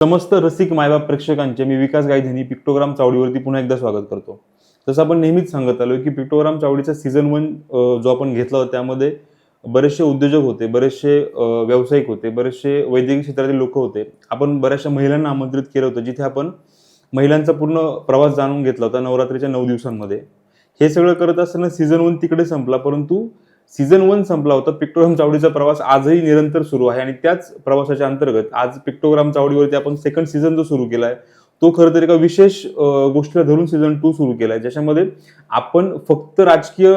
समस्त रसिक मायबाप प्रेक्षकांचे मी विकास गायधनी पिक्टोग्राम चावडीवरती पुन्हा एकदा स्वागत करतो. तसं आपण नेहमीच सांगत आलो की पिक्टोग्राम चावडीचा सीझन वन जो आपण घेतला होता त्यामध्ये बरेचसे उद्योजक होते बरेचसे व्यावसायिक होते बरेचसे वैद्यकीय क्षेत्रातील लोक होते. आपण बऱ्याचशा महिलांना आमंत्रित केलं होतं जिथे आपण महिलांचा पूर्ण प्रवास जाणून घेतला होता नवरात्रीच्या नऊ दिवसांमध्ये. हे सगळं करत असताना सीझन वन तिकडे संपला परंतु सीझन वन संपला होता पिक्टोग्राम चावडीचा प्रवास आजही निरंतर सुरू आहे आणि त्याच प्रवासाच्या अंतर्गत आज पिक्टोग्राम चावडीवरती आपण सेकंड सीझन जो सुरू केला आहे तो खरं तर एका विशेष गोष्टीला धरून सीझन टू सुरू केला आहे ज्याच्यामध्ये आपण फक्त राजकीय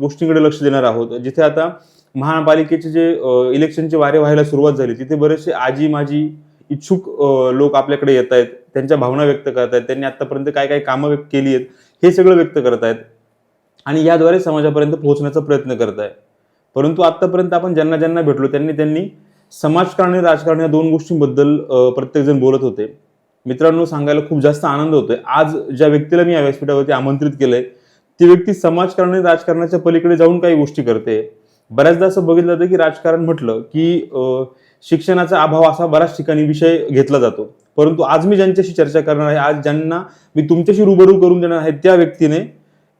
गोष्टींकडे लक्ष देणार आहोत. जिथे आता महापालिकेचे जे इलेक्शनचे वारे व्हायला सुरुवात झाली तिथे बरेचसे आजी माजी इच्छुक लोक आपल्याकडे येत आहेत त्यांच्या भावना व्यक्त करत आहेत त्यांनी आतापर्यंत काय काय कामं व्यक्त केली आहेत हे सगळं व्यक्त करत आहेत आणि याद्वारे समाजापर्यंत पोहोचण्याचा प्रयत्न करत आहे परंतु आत्तापर्यंत आपण ज्यांना ज्यांना भेटलो त्यांनी त्यांनी समाजकारण आणि राजकारण या दोन गोष्टींबद्दल प्रत्येकजण बोलत होते. मित्रांनो सांगायला खूप जास्त आनंद होतोय. आज ज्या व्यक्तीला मी या व्यासपीठावरती आमंत्रित केलंय ती व्यक्ती समाजकारण आणि राजकारणाच्या पलीकडे जाऊन काही गोष्टी करते. बऱ्याचदा असं बघितलं जातं की राजकारण म्हटलं की शिक्षणाचा अभाव असा बऱ्याच ठिकाणी विषय घेतला जातो. परंतु आज मी ज्यांच्याशी चर्चा करणार आहे आज ज्यांना मी तुमच्याशी रूबरू करून देणार आहे त्या व्यक्तीने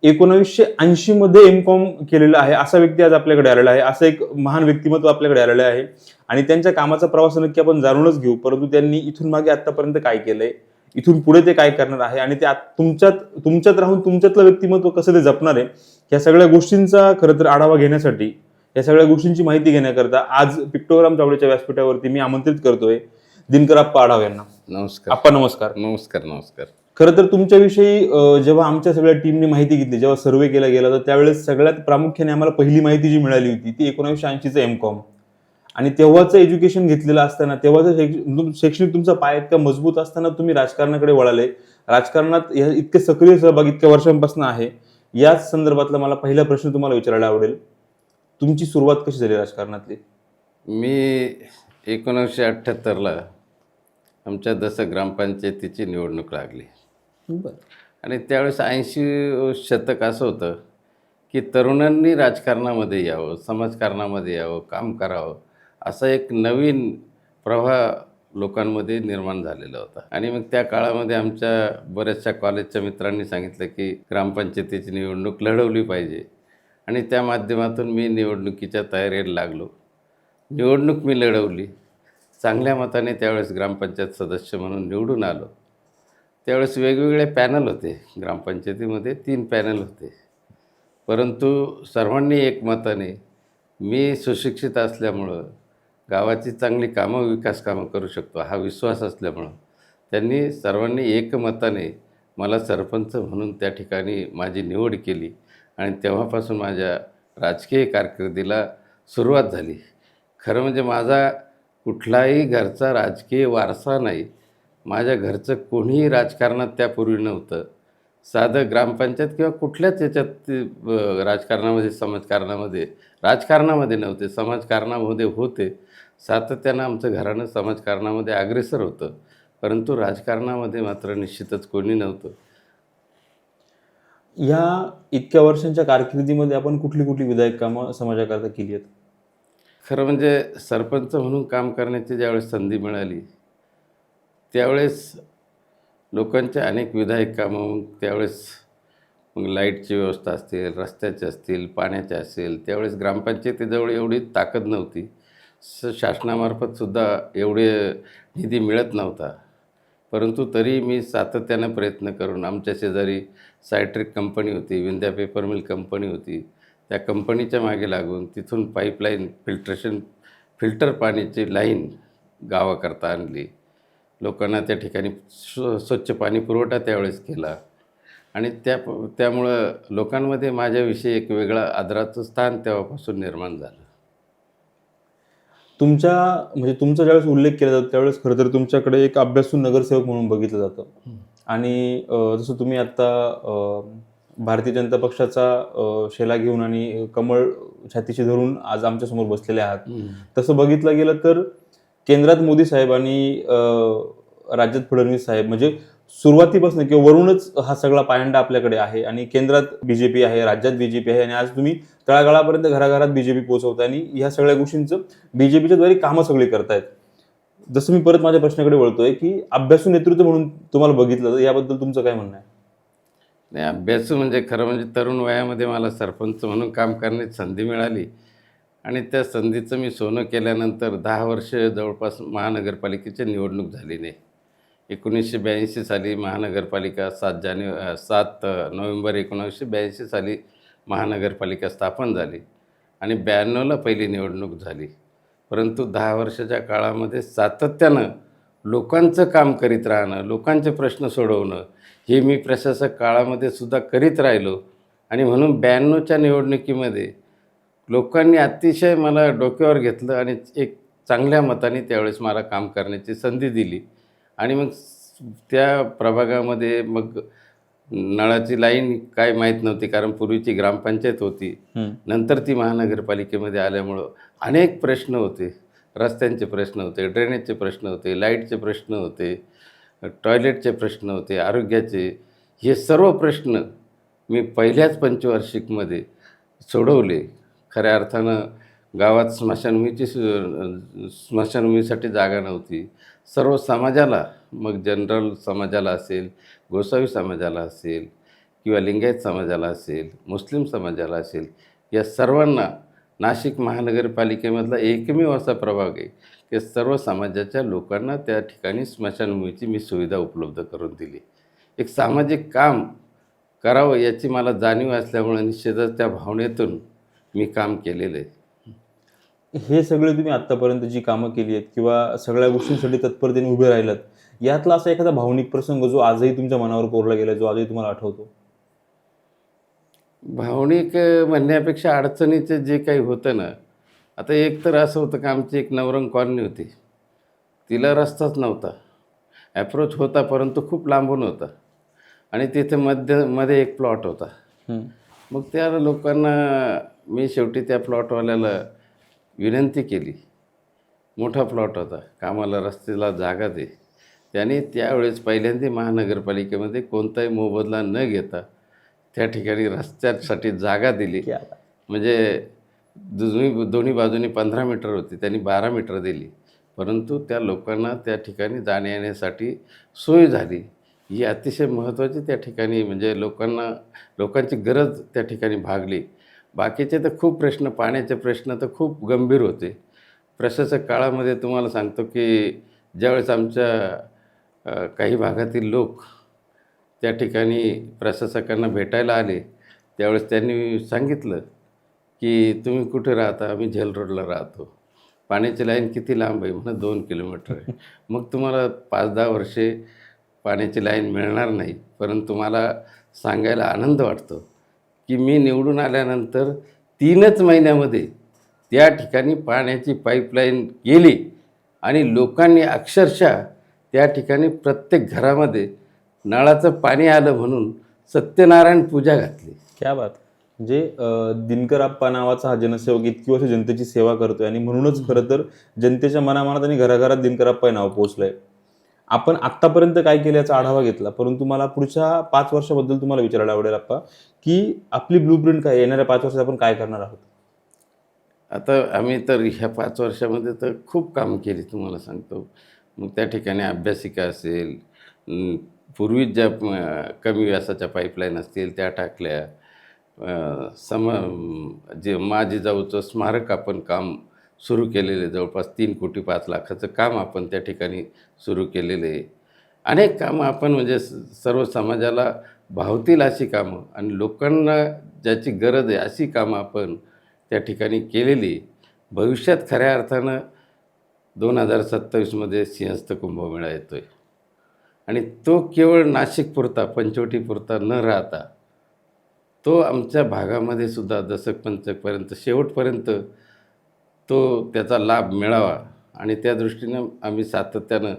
एकोणावीसशे ऐंशी मध्ये एम कॉम केलेलं आहे असा व्यक्ती आज आपल्याकडे आलेला आहे असं एक महान व्यक्तिमत्व आपल्याकडे आलेलं आहे. आणि त्यांच्या कामाचा प्रवास नक्की आपण जाणूनच घेऊ परंतु त्यांनी इथून मागे आतापर्यंत काय केलंय इथून पुढे ते काय करणार आहे आणि ते तुमच्यात तुमच्यात राहून तुमच्यातलं व्यक्तिमत्व कसं ते जपणार आहे या सगळ्या गोष्टींचा खरं तर आढावा घेण्यासाठी या सगळ्या गोष्टींची माहिती घेण्याकरता आज पिक्टोग्राम चावडीच्या व्यासपीठावरती मी आमंत्रित करतोय दिनकर आप्पा आढाव यांना. नमस्कार. आप्पा नमस्कार. नमस्कार नमस्कार. खरं तर तुमच्याविषयी जेव्हा आमच्या सगळ्या टीमने माहिती घेतली जेव्हा सर्वे केला गेला तर त्यावेळेस सगळ्यात प्रामुख्याने आम्हाला पहिली माहिती जी मिळाली होती ती एकोणीसशे ऐंशीचं एम कॉम आणि तेव्हाचं एज्युकेशन घेतलेलं असताना तेव्हाचं शैक्ष- शैक्षणिक तुमचा पाय इतका मजबूत असताना तुम्ही राजकारणाकडे वळाले. राजकारणात या- इतके सक्रिय सहभाग इतक्या वर्षांपासून आहे. याच संदर्भातला मला पहिला प्रश्न तुम्हाला विचारायला आवडेल. तुमची सुरुवात कशी झाली राजकारणातली? मी एकोणीसशे अठ्ठ्याहत्तरला आमच्या दस ग्रामपंचायतीची निवडणूक लागली. आणि त्यावेळेस ऐंशी शतक असं होतं की तरुणांनी राजकारणामध्ये यावं समाजकारणामध्ये यावं काम करावं असा एक नवीन प्रवाह लोकांमध्ये निर्माण झालेला होता. आणि मग त्या काळामध्ये आमच्या बऱ्याचशा कॉलेजच्या मित्रांनी सांगितलं की ग्रामपंचायतीची निवडणूक लढवली पाहिजे. आणि त्या माध्यमातून मी निवडणुकीच्या तयारीला लागलो. निवडणूक मी लढवली. चांगल्या मताने त्यावेळेस ग्रामपंचायत सदस्य म्हणून निवडून आलो. त्यावेळेस वेगवेगळे पॅनल होते. ग्रामपंचायतीमध्ये तीन पॅनल होते. परंतु सर्वांनी एकमताने मी सुशिक्षित असल्यामुळं गावाची चांगली कामं विकास कामं करू शकतो हा विश्वास असल्यामुळं त्यांनी सर्वांनी एकमताने मला सरपंच म्हणून त्या ठिकाणी माझी निवड केली आणि तेव्हापासून माझ्या राजकीय कारकिर्दीला सुरुवात झाली. खरं म्हणजे माझा कुठलाही घरचा राजकीय वारसा नाही माझ्या घरचं कोणीही राजकारणात त्यापूर्वी नव्हतं. साधं ग्रामपंचायत किंवा कुठल्याच याच्यात राजकारणामध्ये समाजकारणामध्ये राजकारणामध्ये नव्हते समाजकारणामध्ये होते. सातत्यानं आमचं घराणं समाजकारणामध्ये अग्रेसर होतं. परंतु राजकारणामध्ये मात्र निश्चितच कोणी नव्हतं. या इतक्या वर्षांच्या कारकिर्दीमध्ये आपण कुठली कुठली विधायक कामं समाजाकरता केली आहेत? खरं म्हणजे सरपंच म्हणून काम करण्याची ज्यावेळेस संधी मिळाली त्यावेळेस लोकांच्या अनेक विधायक कामं त्यावेळेस मग लाईटची व्यवस्था असतील रस्त्याचे असतील पाण्याचे असेल त्यावेळेस ग्रामपंचायतीजवळ एवढी ताकद नव्हती. स शासनामार्फतसुद्धा एवढे निधी मिळत नव्हता. परंतु तरी मी सातत्यानं प्रयत्न करून आमच्या शेजारी सायट्रिक कंपनी होती विंध्या पेपर मिल कंपनी होती. त्या कंपनीच्या मागे लागून तिथून पाईपलाईन फिल्ट्रेशन फिल्टर पाण्याची लाईन गावाकरता आणली. लोकांना त्या ठिकाणी स्व स्वच्छ पाणी पुरवठा त्यावेळेस केला. आणि त्या त्यामुळं लोकांमध्ये माझ्याविषयी एक वेगळा आदराचं स्थान तेव्हापासून निर्माण झालं. तुमच्या म्हणजे तुमचा ज्यावेळेस उल्लेख केला जातो त्यावेळेस खरं तर तुमच्याकडे एक अभ्यासू नगरसेवक म्हणून बघितलं जातं. आणि जसं तुम्ही आता अं, भारतीय जनता पक्षाचा शेला घेऊन आणि कमळ छातीशी धरून आज आमच्यासमोर बसलेले आहात. तसं बघितलं गेलं तर केंद्रात मोदी साहेब आणि राज्यात फडणवीस साहेब म्हणजे सुरुवातीपासून किंवा वरूनच हा सगळा पायंडा आपल्याकडे आहे आणि केंद्रात बीजेपी आहे राज्यात बीजेपी आहे आणि आज तुम्ही तळागाळापर्यंत घराघरात बीजेपी पोहोचवता आणि ह्या सगळ्या गोष्टींचं बीजेपीच्या द्वारे कामं सगळी करतायत. जसं मी परत माझ्या प्रश्नाकडे वळतोय की अभ्यासू नेतृत्व म्हणून तुम्हाला बघितलं तर याबद्दल तुमचं काय म्हणणं आहे? नाही अभ्यासू म्हणजे खरं म्हणजे तरुण वयामध्ये मला सरपंच म्हणून काम करण्याची संधी मिळाली. आणि त्या संधीचं मी सोनं केल्यानंतर दहा वर्ष जवळपास महानगरपालिकेची निवडणूक झाली नाही एकोणीसशे ब्याऐंशी साली महानगरपालिका सात जानेवारी सात नोव्हेंबर एकोणीसशे ब्याऐंशी साली महानगरपालिका स्थापन झाली आणि ब्याण्णवला पहिली निवडणूक झाली. परंतु दहा वर्षाच्या काळामध्ये सातत्यानं लोकांचं काम करीत राहणं लोकांचे प्रश्न सोडवणं हे मी प्रशासक काळामध्ये सुद्धा करीत राहिलो. आणि म्हणून ब्याण्णवच्या निवडणुकीमध्ये लोकांनी अतिशय मला डोक्यावर घेतलं आणि एक चांगल्या मताने त्यावेळेस मला काम करण्याची संधी दिली. आणि मग त्या प्रभागामध्ये मग नळाची लाईन काय माहीत नव्हती कारण पूर्वीची ग्रामपंचायत होती. नंतर ती महानगरपालिकेमध्ये आल्यामुळं अनेक प्रश्न होते. रस्त्यांचे प्रश्न होते ड्रेनेजचे प्रश्न होते लाईटचे प्रश्न होते टॉयलेटचे प्रश्न होते आरोग्याचे. हे सर्व प्रश्न मी पहिल्याच पंचवार्षिकमध्ये सोडवले. खऱ्या अर्थानं गावात स्मशानभूमीची सु- स्मशानभूमीसाठी जागा नव्हती. सर्व समाजाला मग जनरल समाजाला असेल गोसावी समाजाला असेल किंवा लिंगायत समाजाला असेल मुस्लिम समाजाला असेल या सर्वांना नाशिक महानगरपालिकेमधला एकमेव असा प्रभाग आहे की सर्व समाजाच्या लोकांना त्या ठिकाणी स्मशानभूमीची मी सुविधा उपलब्ध करून दिली. एक सामाजिक काम करावं याची मला जाणीव असल्यामुळे निश्चितच त्या भावनेतून मी काम केलेलं आहे. हे सगळे तुम्ही आतापर्यंत जी कामं केली आहेत किंवा सगळ्या गोष्टींसाठी तत्परतेने उभे राहिलात यातला असा एखादा भावनिक प्रसंग जो आजही तुमच्या मनावर कोरला गेला जो आजही तुम्हाला आठवतो? भावनिक म्हणण्यापेक्षा अडचणीचं जे काही होतं ना आता एक तर असं होतं की आमची एक नवरंग कॉलनी होती. तिला रस्ताच नव्हता. ॲप्रोच होता परंतु खूप लांबून होता. आणि तिथे मध्यमध्ये एक प्लॉट होता. मग त्या लोकांना मी शेवटी त्या प्लॉटवाल्याला विनंती केली. मोठा प्लॉट होता. कामाला रस्त्याला जागा दे. त्याने त्यावेळेस पहिल्यांदा महानगरपालिकेमध्ये कोणताही मोबदला न घेता त्या ठिकाणी रस्त्यासाठी जागा दिली. म्हणजे दोन्ही दोन्ही बाजूनी पंधरा मीटर होती. त्यांनी बारा मीटर दिली. परंतु त्या लोकांना त्या ठिकाणी जाण्या येण्यासाठी सोय झाली. ही अतिशय महत्त्वाची त्या ठिकाणी म्हणजे लोकांना लोकांची गरज त्या ठिकाणी भागली. बाकीचे तर खूप प्रश्न पाण्याचे प्रश्न तर खूप गंभीर होते. प्रशासक काळामध्ये तुम्हाला सांगतो की ज्यावेळेस आमच्या काही भागातील लोक त्या ठिकाणी प्रशासकांना भेटायला आले त्यावेळेस त्यांनी सांगितलं की तुम्ही कुठे राहता? आम्ही झेल रोडला राहतो. पाण्याची लाईन किती लांब आहे? म्हणून दोन किलोमीटर आहे. मग तुम्हाला पाच दहा वर्षे पाण्याची लाईन मिळणार नाही परंतु मला सांगायला आनंद वाटतो. की मी निवडून आल्यानंतर तीनच महिन्यामध्ये त्या ठिकाणी पाण्याची पाईपलाईन गेली आणि लोकांनी अक्षरशः त्या ठिकाणी प्रत्येक घरामध्ये नळाचं पाणी आलं म्हणून सत्यनारायण पूजा घातली. क्या बात. म्हणजे दिनकर आप्पा नावाचा हा जनसेवक इतकी वर्ष जनतेची सेवा करतोय आणि म्हणूनच खरं तर जनतेच्या मनामनात आणि घराघरात दिनकर आप्पा नाव पोहोचलंय. आपण आत्तापर्यंत काय केलं याचा आढावा घेतला परंतु मला पुढच्या पाच वर्षाबद्दल तुम्हाला विचारायला आवडेल आप्पा की आपली ब्लूप्रिंट काय येणाऱ्या पाच वर्षात आपण काय करणार आहोत? आता आम्ही तर ह्या पाच वर्षामध्ये तर खूप काम केली तुम्हाला सांगतो. मग त्या ठिकाणी अभ्यासिका असेल पूर्वीच पूर्वी ज्या कमी व्यासाच्या पाईपलाईन असतील त्या टाकल्या. सम जे माझी जाऊचं स्मारक आपण काम सुरू केलेले जवळपास तीन कोटी पाच लाखाचं काम आपण त्या ठिकाणी सुरू केलेलं आहे. अनेक कामं आपण म्हणजे स- सर्व समाजाला भावतील अशी कामं आणि लोकांना ज्याची गरज आहे अशी कामं आपण त्या ठिकाणी केलेली भविष्यात खऱ्या अर्थानं दोन हजार सत्तावीसमध्ये सिंहस्थ कुंभमेळा येतो आहे आणि तो केवळ नाशिकपुरता पंचवटीपुरता न राहता तो आमच्या भागामध्ये सुद्धा दशकपंचकपर्यंत शेवटपर्यंत तो त्याचा लाभ मिळावा. आणि त्या दृष्टीनं आम्ही सातत्यानं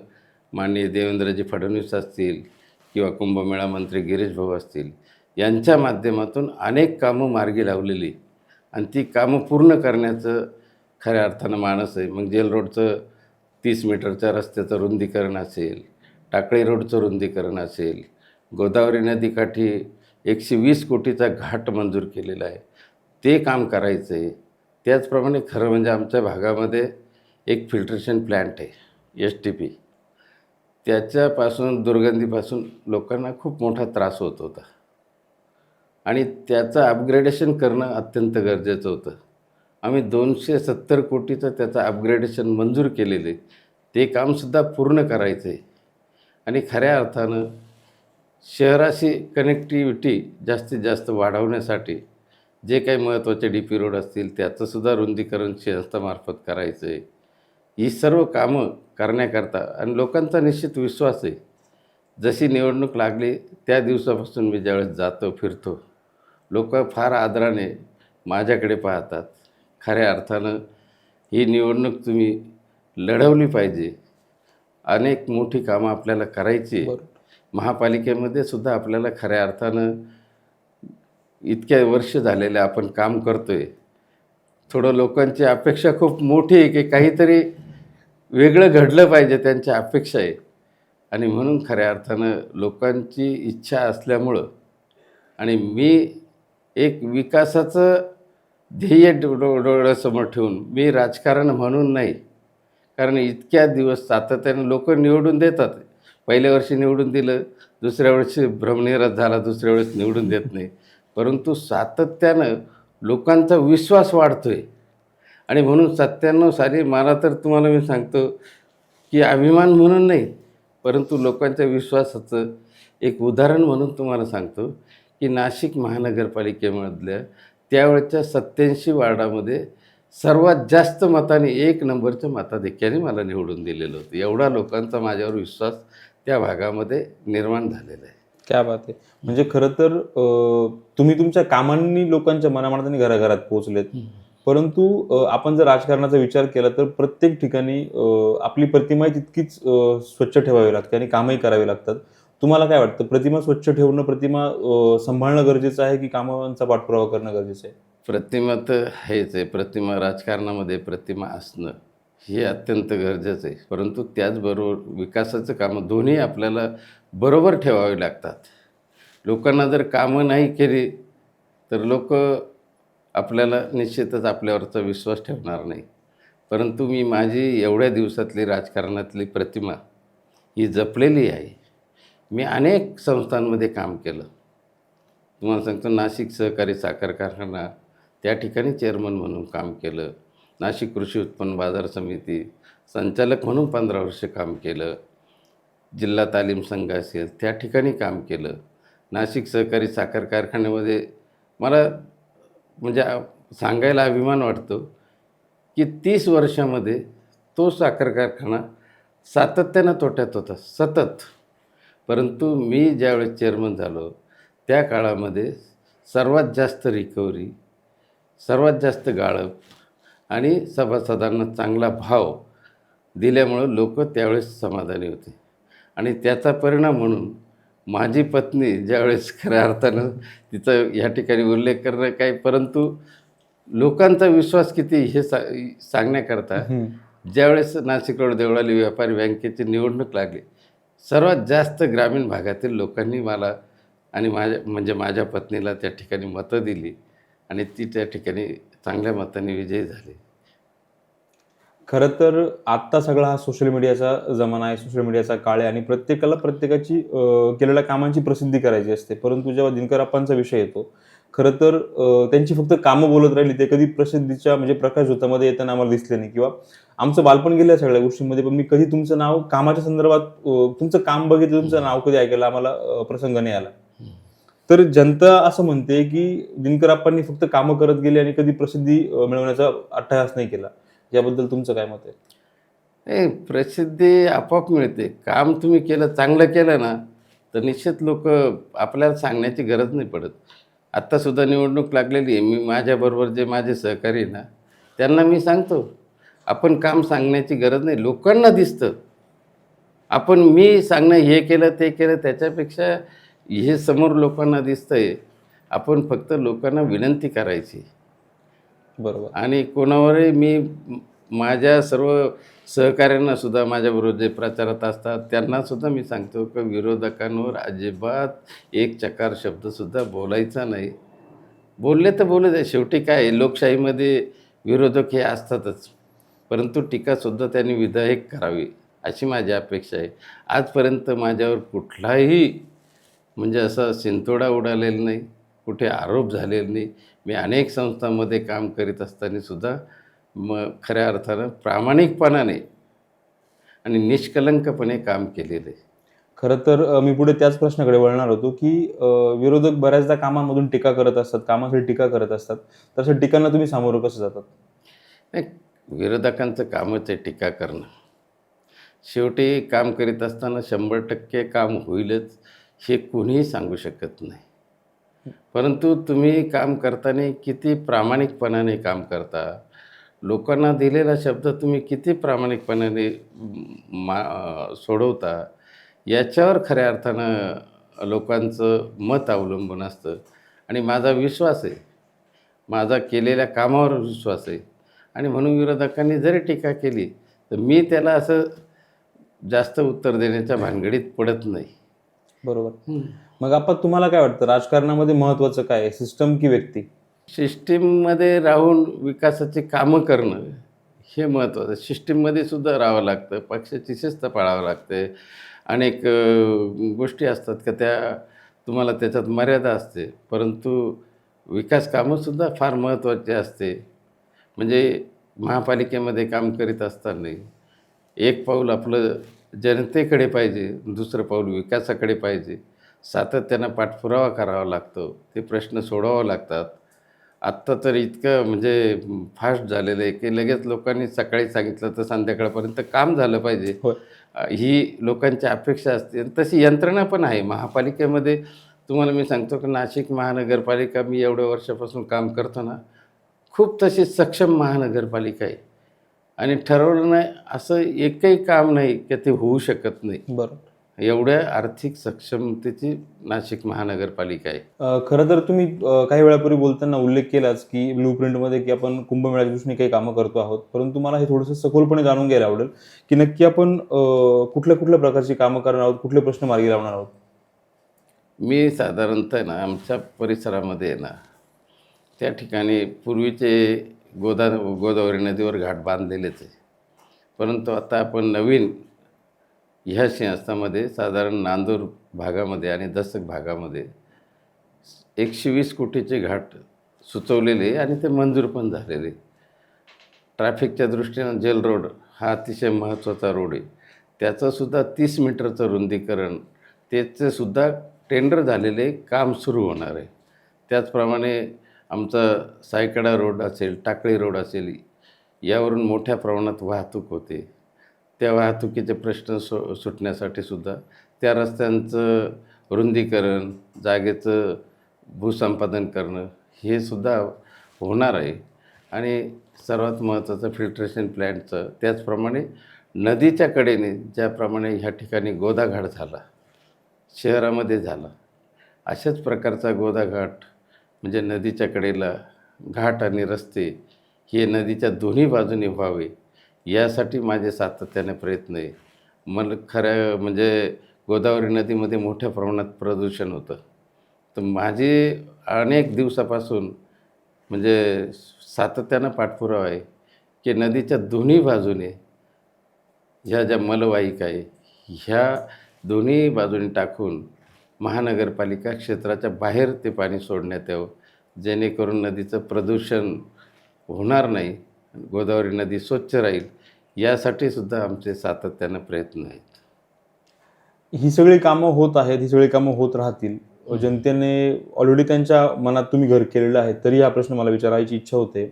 माननीय देवेंद्रजी फडणवीस असतील किंवा कुंभमेळा मंत्री गिरीश भाऊ असतील यांच्या माध्यमातून अनेक कामं मार्गी लावलेली. आणि ती कामं पूर्ण करण्याचं खऱ्या अर्थानं मानस आहे. मग जेल रोडचं तीस मीटरच्या रस्त्याचं रुंदीकरण असेल टाकळी रोडचं रुंदीकरण असेल गोदावरी नदीकाठी एकशे वीस कोटीचा घाट मंजूर केलेला आहे. ते काम करायचं आहे त्याचप्रमाणे खरं म्हणजे आमच्या भागामध्ये एक फिल्ट्रेशन प्लॅन्ट आहे एस टी पी त्याच्यापासून दुर्गंधीपासून लोकांना खूप मोठा त्रास होत होता. आणि त्याचं अपग्रेडेशन करणं अत्यंत गरजेचं होतं. आम्ही दोनशे सत्तर कोटीचं त्याचं अपग्रेडेशन मंजूर केलेले ते कामसुद्धा पूर्ण करायचं आहे. आणि खऱ्या अर्थानं शहराशी कनेक्टिव्हिटी जास्तीत जास्त वाढवण्यासाठी जे काही महत्त्वाचे डी पी रोड असतील त्याचंसुद्धा रुंदीकरण संस्थामार्फत करायचं आहे. ही सर्व कामं करण्याकरता आणि लोकांचा निश्चित विश्वास आहे. जशी निवडणूक लागली त्या दिवसापासून मी ज्यावेळेस जातो फिरतो लोक फार आदराने माझ्याकडे पाहतात. खऱ्या अर्थानं ही निवडणूक तुम्ही लढवली पाहिजे. अनेक मोठी कामं आपल्याला करायची. महापालिकेमध्ये सुद्धा आपल्याला खऱ्या अर्थानं इतक्या वर्ष झालेले आपण काम करतो आहे थोडं लोकांची अपेक्षा खूप मोठी आहे की काहीतरी वेगळं घडलं पाहिजे त्यांची अपेक्षा आहे. आणि म्हणून खऱ्या अर्थानं लोकांची इच्छा असल्यामुळं आणि मी एक विकासाचं ध्येय डो- डो- डोळ्यासमोर ठेवून मी राजकारण म्हणून नाही. कारण इतक्या दिवस सातत्यानं लोक निवडून देतात. पहिल्या वर्षी निवडून दिलं दुसऱ्या वर्षी भ्रमनिराश झाला दुसऱ्या वेळेस निवडून देत नाही. परंतु सातत्यानं लोकांचा विश्वास वाढतो आहे आणि म्हणून सत्त्याण्णव साली मला तर तुम्हाला मी सांगतो की अभिमान म्हणून नाही परंतु लोकांच्या विश्वासाचं एक उदाहरण म्हणून तुम्हाला सांगतो की नाशिक महानगरपालिकेमधल्या त्यावेळच्या सत्याऐंशी वार्डामध्ये सर्वात जास्त मताने एक नंबरच्या मताधिक्याने मला निवडून दिलेलं होतं. एवढा लोकांचा माझ्यावर विश्वास त्या भागामध्ये निर्माण झालेला आहे. क्या बात आहे म्हणजे खरं तर तुम्ही तुमच्या कामांनी लोकांच्या मनामनात आणि घराघरात पोहोचलेत. परंतु आपण जर राजकारणाचा विचार केला तर प्रत्येक ठिकाणी आपली प्रतिमा तितकीच स्वच्छ ठेवावी लागते आणि कामही करावी लागतात. तुम्हाला काय वाटतं? प्रतिमा स्वच्छ ठेवणं प्रतिमा सांभाळणं गरजेचं आहे की कामांचा पाठपुरावा करणं गरजेचं आहे? प्रतिमा तर हेच आहे. प्रतिमा राजकारणामध्ये प्रतिमा असणं हे अत्यंत गरजेचं आहे. परंतु त्याचबरोबर विकासाचं कामं दोन्ही आपल्याला बरोबर ठेवावे लागतात. लोकांना जर कामं नाही केली तर लोक आपल्याला निश्चितच आपल्यावरचा विश्वास ठेवणार नाही. परंतु मी माझी एवढ्या दिवसातली राजकारणातली प्रतिमा ही जपलेली आहे. मी अनेक संस्थांमध्ये काम केलं. तुम्हाला सांगतो नाशिक सहकारी साखर कारखाना त्या ठिकाणी चेअरमन म्हणून काम केलं. नाशिक कृषी उत्पन्न बाजार समिती संचालक म्हणून पंधरा वर्ष काम केलं. जिल्हा तालीम संघ असेल त्या ठिकाणी काम केलं. नाशिक सहकारी साखर कारखान्यामध्ये मला म्हणजे सांगायला अभिमान वाटतो की तीस वर्षामध्ये तो साखर कारखाना सातत्यानं तोट्यात होता सतत. परंतु मी ज्यावेळेस चेअरमन झालो त्या काळामध्ये सर्वात जास्त रिकव्हरी सर्वात जास्त गाळप आणि सभासदांना चांगला भाव दिल्यामुळं लोक त्यावेळेस समाधानी होते. आणि त्याचा परिणाम म्हणून माझी पत्नी ज्यावेळेस खऱ्या अर्थानं तिचा ह्या ठिकाणी उल्लेख करणं काय परंतु लोकांचा विश्वास किती हे सा सांगण्याकरता ज्यावेळेस नाशिक रोड देवळाली व्यापारी बँकेची निवडणूक लागली सर्वात जास्त ग्रामीण भागातील लोकांनी मला आणि माझ्या म्हणजे माझ्या पत्नीला त्या ठिकाणी मतं दिली आणि ती त्या ठिकाणी चांगल्या मताने विजयी झाली. खरं तर आत्ता सगळा हा सोशल मीडियाचा जमाना आहे सोशल मीडियाचा काळ आहे आणि प्रत्येकाला प्रत्येकाची केलेल्या कामांची प्रसिद्धी करायची असते. परंतु जेव्हा दिनकराप्पांचा विषय येतो खरं तर त्यांची फक्त कामं बोलत राहिली ते कधी प्रसिद्धीच्या म्हणजे प्रकाश झोतामध्ये येताना आम्हाला दिसले नाही. किंवा आमचं बालपण गेलं सगळ्या गोष्टींमध्ये पण मी कधी तुमचं नाव कामाच्या संदर्भात तुमचं काम बघितलं तुमचं नाव कधी ऐकायला आम्हाला प्रसंग नाही आला. तर जनता असं म्हणते की दिनकराप्पांनी फक्त कामं करत गेले आणि कधी प्रसिद्धी मिळवण्याचा अट्टहास नाही केला. याबद्दल तुमचं काय मत आहे? ए प्रसिद्धी आपोआप मिळते. काम तुम्ही केलं चांगलं केलं ना तर निश्चित लोक आपल्याला सांगण्याची गरज नाही पडत. आत्तासुद्धा निवडणूक लागलेली आहे. मी माझ्याबरोबर जे माझे सहकारी ना त्यांना मी सांगतो आपण काम सांगण्याची गरज नाही. लोकांना दिसतं. आपण मी सांगणं हे केलं ते केलं त्याच्यापेक्षा हे समोर लोकांना दिसतंय. आपण फक्त लोकांना विनंती करायची. बरोबर. आणि कोणावरही मी माझ्या सर्व सहकाऱ्यांना सुद्धा माझ्याबरोबर जे प्रचारात असतात त्यांना सुद्धा मी सांगतो की विरोधकांवर अजिबात एक चकार शब्दसुद्धा बोलायचा नाही. बोलले तर बोलू आहे शेवटी काय लोकशाहीमध्ये विरोधक हे असतातच परंतु टीकासुद्धा त्यांनी विधायक करावी अशी माझी अपेक्षा आहे. आजपर्यंत माझ्यावर कुठलाही म्हणजे असा सिंतोडा उडालेला नाही कुठे आरोप झालेला नाही मी अनेक संस्थांमध्ये काम करीत असताना सुद्धा मग खऱ्या अर्थानं प्रामाणिकपणाने आणि निष्कलंकपणे काम केलेलं आहे. खरं तर मी पुढे त्याच प्रश्नाकडे वळणार होतो की विरोधक बऱ्याचदा कामामधून टीका करत असतात कामासाठी टीका करत असतात. तसं टीकांना तुम्ही सामोरं कसं जातात? नाही विरोधकांचं कामच आहे टीका करणं. शेवटी काम करीत असताना शंभर टक्के काम होईलच हे कोणीही सांगू शकत नाही. परंतु तुम्ही काम करताना किती प्रामाणिकपणाने काम करता? लोकांना दिलेला शब्द तुम्ही किती प्रामाणिकपणाने मा सोडवता? याच्यावर खऱ्या अर्थानं लोकांचं मत अवलंबून असतं. आणि माझा विश्वास आहे. माझा केलेल्या कामावर विश्वास आहे. आणि म्हणून विरोधकांनी जरी टीका केली तर मी त्याला असं जास्त उत्तर देण्याच्या भानगडीत पडत नाही. बरोबर. मग आपण तुम्हाला काय वाटतं राजकारणामध्ये महत्त्वाचं काय आहे सिस्टम की व्यक्ती? सिस्टीममध्ये राहून विकासाची कामं करणं हे महत्त्वाचं सिस्टीममध्ये सुद्धा राहावं लागतं पक्षाची शिस्त पाळावं लागते. अनेक गोष्टी असतात का त्या तुम्हाला त्याच्यात मर्यादा असते. परंतु विकास कामंसुद्धा फार महत्त्वाचे असते. म्हणजे महापालिकेमध्ये काम करीत असताना एक पाऊल आपलं जनतेकडे पाहिजे दुसरं पाऊल विकासाकडे पाहिजे. सातत्यानं पाठपुरावा करावा लागतो. ते प्रश्न सोडवावं लागतात. आत्ता तर इतकं म्हणजे फास्ट झालेलं आहे की लगेच लोकांनी सकाळी सांगितलं तर संध्याकाळपर्यंत काम झालं पाहिजे. अ, ही लोकांची अपेक्षा असते. आणि तशी यंत्रणा पण आहे. महापालिकेमध्ये तुम्हाला मी सांगतो की नाशिक महानगरपालिका मी एवढ्या वर्षापासून काम करतो ना खूप तशी सक्षम महानगरपालिका आहे. आणि ठरवलं नाही असं एकही काम नाही की ते होऊ शकत नाही. बरोबर. एवढ्या आर्थिक सक्षमतेची नाशिक महानगरपालिका आहे. खरं तर तुम्ही काही वेळापूर्वी बोलताना उल्लेख केलाच की ब्लू प्रिंटमध्ये की आपण कुंभमेळ्याच्या दृष्टीने काही कामं करतो आहोत. परंतु मला हे थोडंसं सखोलपणे जाणून घ्यायला आवडेल की नक्की आपण कुठल्या कुठल्या प्रकारची कामं करणार आहोत कुठले प्रश्न मार्गी लावणार आहोत? मी साधारणतः ना आमच्या परिसरामध्ये ना त्या ठिकाणी पूर्वीचे गोदा गोदावरी नदीवर घाट बांधलेलेच आहे. परंतु आता आपण नवीन ह्या सिंहस्थामध्ये साधारण नांदूर भागामध्ये आणि दसक भागामध्ये एकशे वीस कोटीचे घाट सुचवलेले आणि ते मंजूर पण झालेले. ट्रॅफिकच्या दृष्टीनं जेल रोड हा अतिशय महत्त्वाचा रोड आहे. त्याचंसुद्धा तीस मीटरचं रुंदीकरण त्याचेसुद्धा टेंडर झालेले काम सुरू होणार आहे. त्याचप्रमाणे आमचा सायकडा रोड असेल टाकळी रोड असेल यावरून मोठ्या प्रमाणात वाहतूक होते. त्या वाहतुकीचे प्रश्न सु सुटण्यासाठी सुद्धा. त्या रस्त्यांचं रुंदीकरण जागेचं भूसंपादन करणं हे सुद्धा होणार आहे. आणि सर्वात महत्त्वाचं फिल्ट्रेशन प्लॅन्टचं त्याचप्रमाणे नदीच्या कडेने ज्याप्रमाणे ह्या ठिकाणी गोदाघाट झाला शहरामध्ये झाला अशाच प्रकारचा गोदाघाट म्हणजे नदीच्या कडेला घाट आणि रस्ते हे नदीच्या दोन्ही बाजूने व्हावे. यासाठी माझे सातत्याने प्रयत्न आहे. मला खऱ्या म्हणजे गोदावरी नदीमध्ये मोठ्या प्रमाणात प्रदूषण होतं. तर माझे अनेक दिवसापासून म्हणजे सातत्यानं पाठपुरावा आहे की नदीच्या दोन्ही बाजूने ह्या ज्या मलवाहिका आहे ह्या दोन्ही बाजूने टाकून महानगरपालिका क्षेत्राच्या बाहेर ते पाणी सोडण्यात यावं जेणेकरून नदीचं प्रदूषण होणार नाही. गोदावरी नदी स्वच्छ राहील यासाठी सुद्धा आमचे सातत्यानं प्रयत्न आहेत. ही सगळी कामं होत आहेत ही सगळी कामं होत राहतील. जनतेने ऑलरेडी त्यांच्या मनात तुम्ही घर केलेलं आहे तरी हा प्रश्न मला विचारायची इच्छा होते.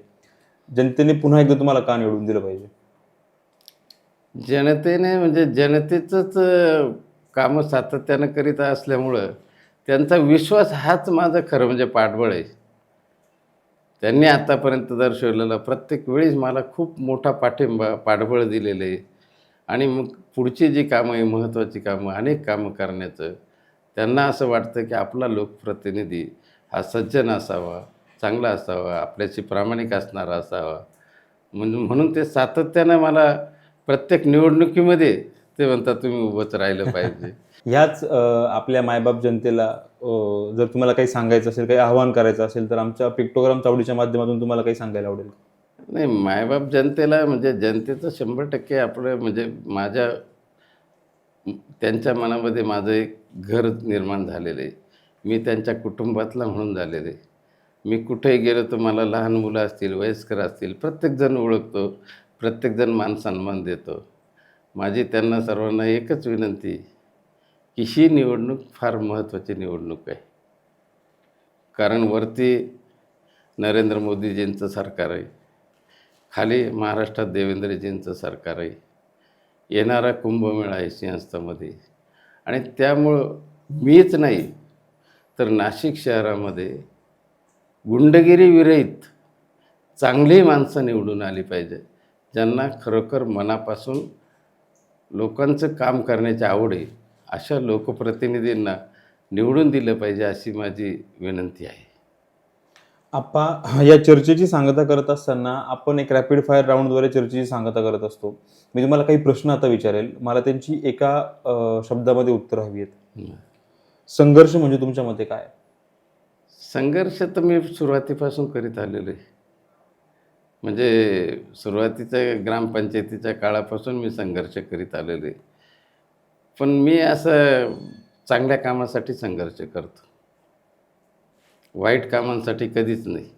जनतेने पुन्हा एकदा तुम्हाला का निवडून दिलं पाहिजे. जनतेने म्हणजे जनतेचंच कामं सातत्यानं करीत असल्यामुळं त्यांचा विश्वास हाच माझं खरं म्हणजे पाठबळ आहे. त्यांनी आतापर्यंत दर्शवलेला प्रत्येक वेळीस मला खूप मोठा पाठिंबा पाठबळ दिलेलं आहे. आणि मग पुढची जी कामं आहे महत्त्वाची कामं अनेक कामं करण्याचं त्यांना असं वाटतं की आपला लोकप्रतिनिधी हा सज्जन असावा चांगला असावा आपल्याशी प्रामाणिक असणारा असावा. म्हणून म्हणून ते सातत्यानं मला प्रत्येक निवडणुकीमध्ये ते म्हणतात तुम्ही उभंच राहिलं पाहिजे. ह्याच आपल्या मायबाप जनतेला जर तुम्हाला काही सांगायचं असेल काही आवाहन करायचं असेल तर आमच्या पिक्टोग्राम चावडीच्या माध्यमातून तुम्हाला काही सांगायला आवडेल नाही मायबाप जनतेला म्हणजे जनतेचं शंभर टक्के आपलं म्हणजे माझ्या त्यांच्या मनामध्ये माझं एक घर निर्माण झालेलं आहे. मी त्यांच्या कुटुंबातला म्हणून झालेलं आहे. मी कुठेही गेलो तर मला लहान मुलं असतील वयस्कर असतील प्रत्येकजण ओळखतो प्रत्येकजण मान सन्मान देतो. माझी त्यांना सर्वांना एकच विनंती की ही निवडणूक फार महत्त्वाची निवडणूक आहे. कारण वरती नरेंद्र मोदीजींचं सरकार आहे. खाली महाराष्ट्रात देवेंद्रजींचं सरकार आहे. येणारा कुंभमेळा आहे सिंहस्थामध्ये. आणि त्यामुळं मीच नाही तर नाशिक शहरामध्ये गुंडगिरी विरहित चांगली माणसं निवडून आली पाहिजे ज्यांना खरोखर मनापासून लोकांचं काम करण्याची आवड आहे. अशा लोकप्रतिनिधींना निवडून दिलं पाहिजे अशी माझी विनंती आहे. आप्पा या चर्चेची सांगता करत असताना आपण एक रॅपिड फायर राऊंडद्वारे चर्चेची सांगता करत असतो. मी तुम्हाला काही प्रश्न आता विचारेल. मला त्यांची एका अं, शब्दामध्ये उत्तर हवी आहेत. संघर्ष म्हणजे तुमच्या मते काय? संघर्ष तर मी सुरुवातीपासून करीत आलेलो आहे. म्हणजे सुरुवातीच्या ग्रामपंचायतीच्या काळापासून मी संघर्ष करीत आलेलो आहे. पण मी असं चांगल्या कामासाठी संघर्ष करतो. वाईट कामांसाठी कधीच नाही.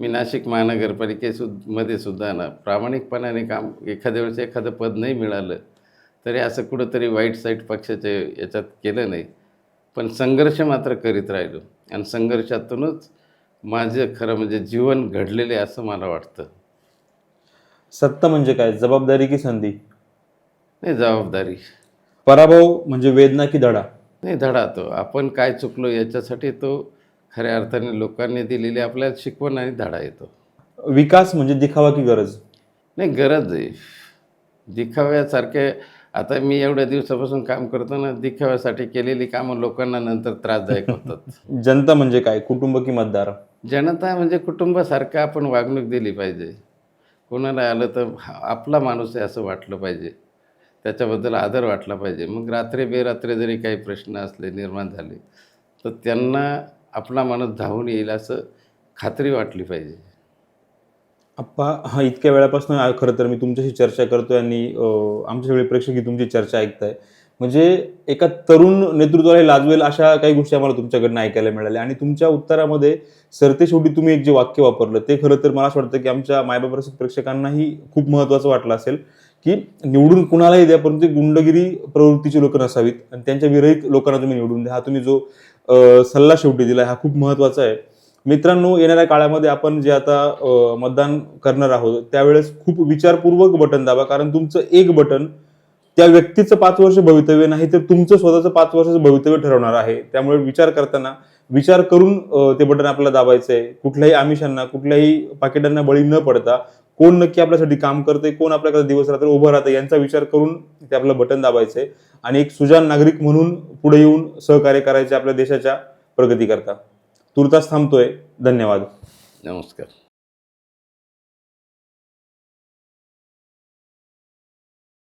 मी नाशिक महानगरपालिकेसु मध्ये सुद्धा ना प्रामाणिकपणाने काम एखाद्या वेळेस एखादं पद नाही मिळालं तरी असं कुठंतरी वाईट साईट पक्षाच्या याच्यात केलं नाही. पण संघर्ष मात्र करीत राहिलो. आणि संघर्षातूनच माझं खरं म्हणजे जीवन घडलेलं असं मला वाटतं. सत्ता म्हणजे काय? जबाबदारी की संधी? नाही जबाबदारी. पराभव म्हणजे वेदना की धडा? नाही धडा तो. आपण काय चुकलो याच्यासाठी तो खऱ्या अर्थाने लोकांनी दिलेली आपल्याला शिकवण आणि धडा येतो. विकास म्हणजे दिखावा की गरज? नाही गरज आहे. दिखाव्यासारखे आता मी एवढ्या दिवसापासून काम करतो ना दिखाव्यासाठी केलेली कामं लोकांना नंतर त्रासदायक होतात. जनता म्हणजे काय? कुटुंब की मतदार? जनता म्हणजे कुटुंबासारखं आपण वागणूक दिली पाहिजे. कोणाला आलं तर आपला माणूस आहे असं वाटलं पाहिजे. त्याच्याबद्दल आदर वाटला पाहिजे. मग रात्री बेरात्री जरी काही प्रश्न असले निर्माण झाले तर त्यांना आपला माणूस धावून येईल असं खात्री वाटली पाहिजे. आप्पा हा इतक्या वेळापासून खरं तर मी तुमच्याशी चर्चा करतोय आणि अं, आमचे सगळे प्रेक्षक ही तुमची चर्चा ऐकताय. म्हणजे एका तरुण नेतृत्वाला लाजवेल अशा काही गोष्टी आम्हाला तुमच्याकडनं ऐकायला मिळाल्या. आणि तुमच्या उत्तरामध्ये सरते शेवटी तुम्ही एक जे वाक्य वापरलं ते खरं तर मला असं वाटतं की आमच्या मायबाप रसिक प्रेक्षकांनाही खूप महत्त्वाचं वाटलं असेल. की निवडून कुणालाही द्या परंतु गुंडगिरी प्रवृत्तीची लोक नसावीत. आणि त्यांच्या विरहित लोकांना तुम्ही निवडून द्या. हा तुम्ही जो सल्ला शेवटी दिला हा खूप महत्त्वाचा आहे. मित्रांनो येणाऱ्या काळामध्ये आपण जे आता मतदान करणार आहोत त्यावेळेस खूप विचारपूर्वक बटन दाबा. कारण तुमचं एक बटन त्या व्यक्तीचं पाच वर्ष भवितव्य नाही तर तुमचं स्वतःचं पाच वर्षाचं भवितव्य ठरवणार आहे. त्यामुळे विचार करताना विचार करून ते बटन आपल्याला दाबायचं आहे कुठल्याही आमिषांना कुठल्याही पाकिटांना बळी न पडता कोण नक्की आपल्यासाठी काम करते कोण आपल्याकडे दिवस रात्र उभं राहतं यांचा विचार करून ते आपलं बटन दाबायचं आहे आणि एक सुजान नागरिक म्हणून पुढे येऊन सहकार्य करायचे आपल्या देशाच्या प्रगती करता. तुर्तास थांबतोय. धन्यवाद. नमस्कार.